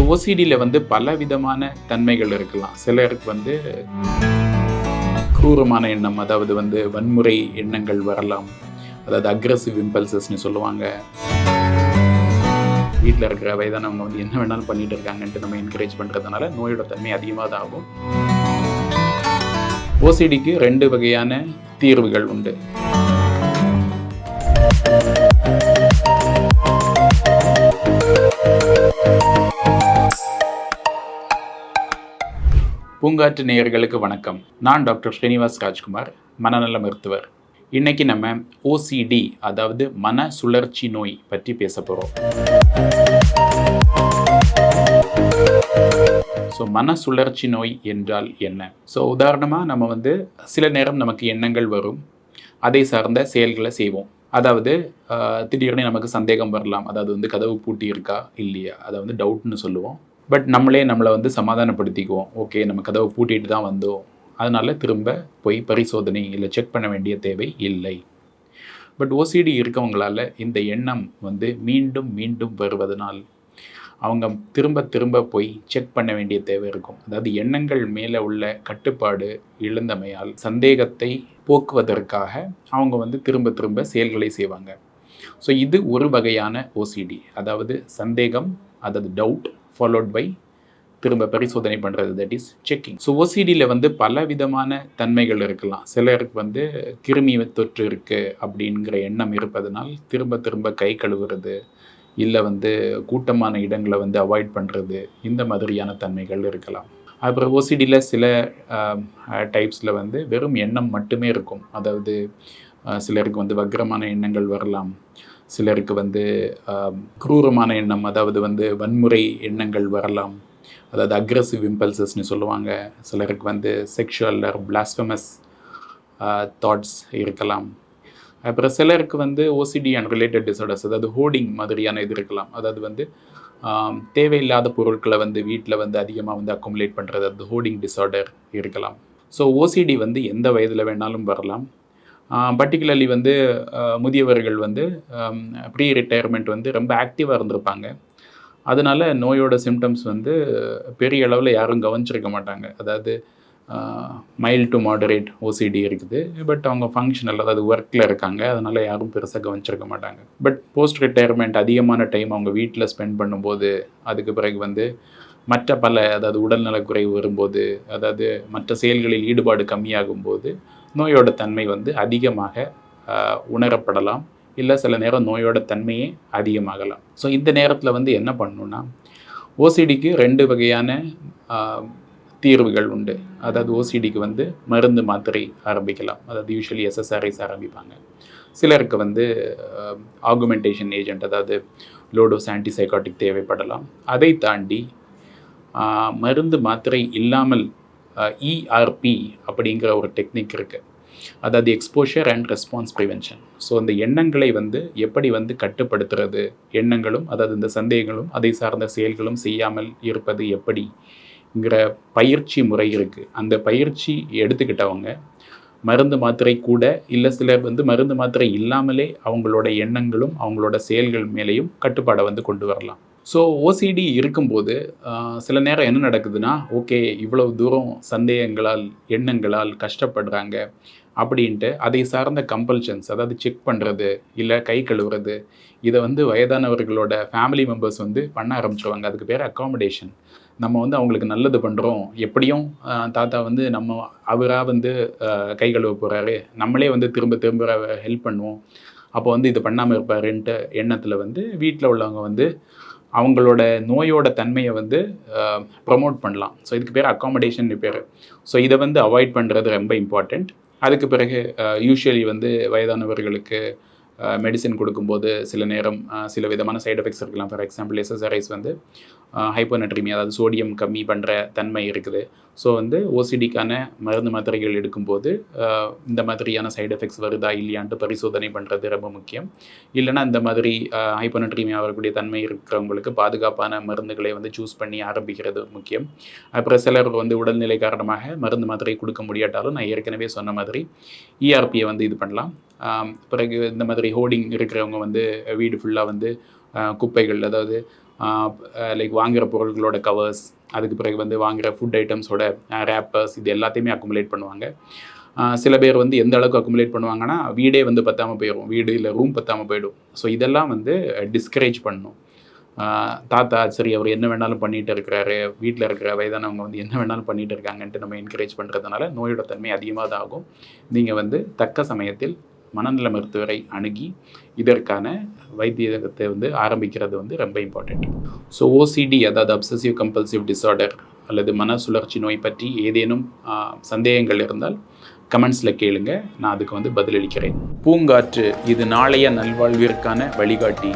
So ஓசிடியில் வந்து பல விதமான தன்மைகள் இருக்கலாம். சிலருக்கு வந்து குரூரமான எண்ணம் அதாவது வந்து வன்முறை எண்ணங்கள் வரலாம். அதாவது அக்ரஸிவ் இம்பல்சஸ்னு சொல்லுவாங்க. வீட்டில் இருக்கிற வயதானவங்க வந்து என்ன வேணாலும் பண்ணிட்டு இருக்காங்கன்ட்டு நம்ம என்கரேஜ் பண்ணுறதுனால நோயோட தன்மை அதிகமாக தான் ஆகும் ஓசிடிக்கு ரெண்டு வகையான தீர்வுகள் உண்டு. பூங்காற்று நேயர்களுக்கு வணக்கம். நான் டாக்டர் ஸ்ரீனிவாஸ் ராஜ்குமார் மனநல மருத்துவர். இன்னைக்கு நம்ம ஓசிடி அதாவது மன சுழற்சி நோய் பற்றி பேச போகிறோம் ஸோ மன சுழற்சி நோய் என்றால் என்ன? ஸோ உதாரணமாக நம்ம வந்து சில நேரம் நமக்கு எண்ணங்கள் வரும். அதை சார்ந்த செயல்களை செய்வோம். அதாவது திடீர்னு நமக்கு சந்தேகம் வரலாம். அதாவது வந்து கதவு பூட்டி இருக்கா இல்லையா? அதை வந்து டவுட்னு சொல்லுவோம். பட் நம்மளே நம்மளை வந்து சமாதானப்படுத்திக்குவோம். ஓகே நம்ம கதவை பூட்டிட்டு தான் வந்தோம். அதனால் திரும்ப போய் பரிசோதனை இல்லை செக் பண்ண வேண்டிய தேவை இல்லை. பட் ஓசிடி இருக்கவங்களால இந்த எண்ணம் வந்து மீண்டும் மீண்டும் வருவதனால் அவங்க திரும்ப திரும்ப போய் செக் பண்ண வேண்டிய தேவை இருக்கும். அதாவது எண்ணங்கள் மேலே உள்ள கட்டுப்பாடு இழந்தமையால் சந்தேகத்தை போக்குவதற்காக அவங்க வந்து திரும்ப திரும்ப செயல்களை செய்வாங்க. ஸோ இது ஒரு வகையான ஓசிடி அதாவது சந்தேகம் அதாவது டவுட் ஃபாலோட் பை திரும்ப பரிசோதனை பண்ணுறது தட் இஸ் செக்கிங் ஸோ ஓசிடியில் வந்து பல விதமான தன்மைகள் இருக்கலாம். சிலருக்கு வந்து கிருமி தொற்று இருக்குது அப்படிங்கிற எண்ணம் இருப்பதனால் திரும்ப திரும்ப கை கழுவுறது இல்லை வந்து கூட்டமான இடங்களை வந்து அவாய்ட் பண்ணுறது இந்த மாதிரியான தன்மைகள் இருக்கலாம். அப்புறம் ஓசிடியில் சில டைப்ஸில் வந்து வெறும் எண்ணம் மட்டுமே இருக்கும். அதாவது சிலருக்கு வந்து வக்ரமான எண்ணங்கள் வரலாம். சிலருக்கு வந்து குரூரமான எண்ணம் அதாவது வந்து வன்முறை எண்ணங்கள் வரலாம். அதாவது அக்ரஸிவ் இம்பல்சஸ்னு சொல்லுவாங்க. சிலருக்கு வந்து செக்ஷுவல் பிளாஸ்பமஸ் தாட்ஸ் இருக்கலாம். அப்புறம் சிலருக்கு வந்து ஓசிடி அண்ட் ரிலேட்டட் டிசார்டர்ஸ் அதாவது ஹோர்டிங் மாதிரியான இது இருக்கலாம். அதாவது வந்து தேவையில்லாத பொருட்களை வந்து வீட்டில் வந்து அதிகமாக வந்து அக்குமுலேட் பண்ணுறது அது ஹோர்டிங் டிசார்டர் இருக்கலாம். ஸோ ஓசிடி வந்து எந்த வயதில் வேணாலும் வரலாம். பர்டிகுலர்லி வந்து முதியவர்கள் வந்து ப்ரீ ரிட்டையர்மெண்ட் வந்து ரொம்ப ஆக்டிவாக இருந்திருப்பாங்க. அதனால நோயோட சிம்டம்ஸ் வந்து பெரிய அளவில் யாரும் கவனிச்சிருக்க மாட்டாங்க. அதாவது மைல் டு மாடரேட் ஓசிடி இருக்குது. பட் அவங்க ஃபங்க்ஷனல் அதாவது ஒர்க்கில் இருக்காங்க. அதனால் யாரும் பெருசாக கவனிச்சிருக்க மாட்டாங்க. பட் போஸ்ட் ரிட்டையர்மெண்ட் அதிகமான டைம் அவங்க வீட்டில் ஸ்பெண்ட் பண்ணும்போது அதுக்கு பிறகு வந்து மற்ற பல அதாவது உடல்நலக்குறைவு வரும்போது அதாவது மற்ற செயல்களில் ஈடுபாடு கம்மியாகும் போது நோயோட தன்மை வந்து அதிகமாக உணரப்படலாம். இல்லை சில நேரம் நோயோட தன்மையே அதிகமாகலாம். ஸோ இந்த நேரத்தில் வந்து என்ன பண்ணணுன்னா ஓசிடிக்கு ரெண்டு வகையான தீர்வுகள் உண்டு. அதாவது ஓசிடிக்கு வந்து மருந்து மாத்திரை ஆரம்பிக்கலாம். அதாவது யூஸ்வலி எஸ்எஸ்ஆர்ஐஸ் ஆரம்பிப்பாங்க. சிலருக்கு வந்து ஆகுமெண்டேஷன் ஏஜென்ட் அதாவது லோடோஸ் ஆன்டிசைக்காட்டிக் தேவைப்படலாம். அதை தாண்டி மருந்து மாத்திரை இல்லாமல் இஆர்பி அப்படிங்கிற ஒரு டெக்னிக் இருக்குது அதாவது exposure and response prevention so அந்த எண்ணங்களை வந்து எப்படி வந்து கட்டுப்படுத்துறது எண்ணங்களும் அதாவது இந்த சந்தேகங்களும் அதை சார்ந்த செயல்களும் செய்யாமல் இருப்பது எப்படிங்கிற பயிற்சி முறை இருக்குது அந்த பயிற்சி எடுத்துக்கிட்டவங்க மருந்து மாத்திரை கூட இல்லை சிலர் வந்து மருந்து மாத்திரை இல்லாமலே அவங்களோட எண்ணங்களும் அவங்களோட செயல்கள் மேலேயும் கட்டுப்பாடை வந்து கொண்டு வரலாம். ஸோ ஓசிடி இருக்கும்போது சில நேரம் என்ன நடக்குதுன்னா ஓகே இவ்வளவு தூரம் சந்தேகங்களால் எண்ணங்களால் கஷ்டப்படுறாங்க அப்படின்ட்டு அதை சார்ந்த கம்பல்ஷன்ஸ் அதாவது செக் பண்ணுறது இல்லை கை கழுவுறது இதை வந்து வயதானவர்களோட ஃபேமிலி மெம்பர்ஸ் வந்து பண்ண ஆரம்பிச்சிருவாங்க. அதுக்கு பேர் அக்காமடேஷன் நம்ம வந்து அவங்களுக்கு நல்லது பண்ணுறோம் எப்படியும் தாத்தா வந்து நம்ம அவராக வந்து கை கழுவ போகிறாரு நம்மளே வந்து திரும்ப திரும்ப ஹெல்ப் பண்ணுவோம். அப்போ வந்து இது பண்ணாமல் இருப்பாருன்ட்டு எண்ணத்தில் வந்து வீட்டில் உள்ளவங்க வந்து அவங்களோட நோயோட தன்மையை வந்து ப்ரொமோட் பண்ணலாம். ஸோ இதுக்கு பேர் அக்காமடேஷன் பேர். ஸோ இதை வந்து அவாய்ட் பண்ணுறது ரொம்ப இம்பார்ட்டண்ட் அதுக்கு பிறகு யூஸ்வலி வந்து வயதானவர்களுக்கு மெடிசின் கொடுக்கும்போது சில நேரம் சில விதமான சைடு எஃபெக்ட்ஸ் இருக்கலாம். ஃபார் எக்ஸாம்பிள் எஸ்எஸ்ஆர்ஐஸ் வந்து ஹைப்போனட்ரிமி அதாவது சோடியம் கம்மி பண்ணுற தன்மை இருக்குது. ஸோ வந்து ஓசிடிக்கான மருந்து மாத்திரைகள் எடுக்கும்போது இந்த மாதிரியான சைடு எஃபெக்ட்ஸ் வருதா இல்லையான்ட்டு பரிசோதனை பண்ணுறது ரொம்ப முக்கியம். இல்லைன்னா இந்த மாதிரி ஹைப்போனட்ரிமியா வரக்கூடிய தன்மை இருக்கிறவங்களுக்கு பாதுகாப்பான மருந்துகளை வந்து சூஸ் பண்ணி ஆரம்பிக்கிறது முக்கியம். அப்புறம் சிலர் வந்து உடல்நிலை காரணமாக மருந்து மாத்திரை கொடுக்க முடியாட்டாலும் நான் ஏற்கனவே சொன்ன மாதிரி இஆர்பியை வந்து இது பண்ணலாம். பிறகு இந்த மாதிரி ஹோர்டிங் இருக்கிறவங்க வந்து வீடு ஃபுல்லாக வந்து குப்பைகள் அதாவது லைக் வாங்குகிற பொருள்களோட கவர்ஸ் அதுக்கு பிறகு வந்து வாங்குகிற ஃபுட் ஐட்டம்ஸோட ரேப்பர்ஸ் இது எல்லாத்தையுமே அக்குமுலேட் பண்ணுவாங்க. சில பேர் வந்து எந்த அளவுக்கு அக்குமுலேட் பண்ணுவாங்கன்னா வீடே வந்து பற்றாமல் போயிடும் வீடு இல்லை ரூம் பற்றாமல் போயிடும். ஸோ இதெல்லாம் வந்து டிஸ்கரேஜ் பண்ணணும் தாத்தா சரி அவர் என்ன வேணாலும் பண்ணிகிட்டு இருக்கிறாரு வீட்டில் இருக்கிற வயதானவங்க வந்து என்ன வேணாலும் பண்ணிகிட்டு இருக்காங்கன்ட்டு நம்ம என்கரேஜ் பண்ணுறதுனால நோயோட தன்மை அதிகமாக தான் ஆகும். நீங்கள் வந்து தக்க சமயத்தில் மனநல மருத்துவரை அணுகி இதற்கான வைத்தியத்தை வந்து ஆரம்பிக்கிறது வந்து ரொம்ப இம்பார்ட்டண்ட் ஸோ ஓசிடி அதாவது அப்சசிவ் கம்பல்சிவ் டிஸார்டர் அல்லது மன சுழற்சி நோய் பற்றி ஏதேனும் சந்தேகங்கள் இருந்தால் கமெண்ட்ஸில் கேளுங்க. நான் அதுக்கு வந்து பதிலளிக்கிறேன். பூங்காற்று இது நாளைய நல்வாழ்விற்கான வழிகாட்டி.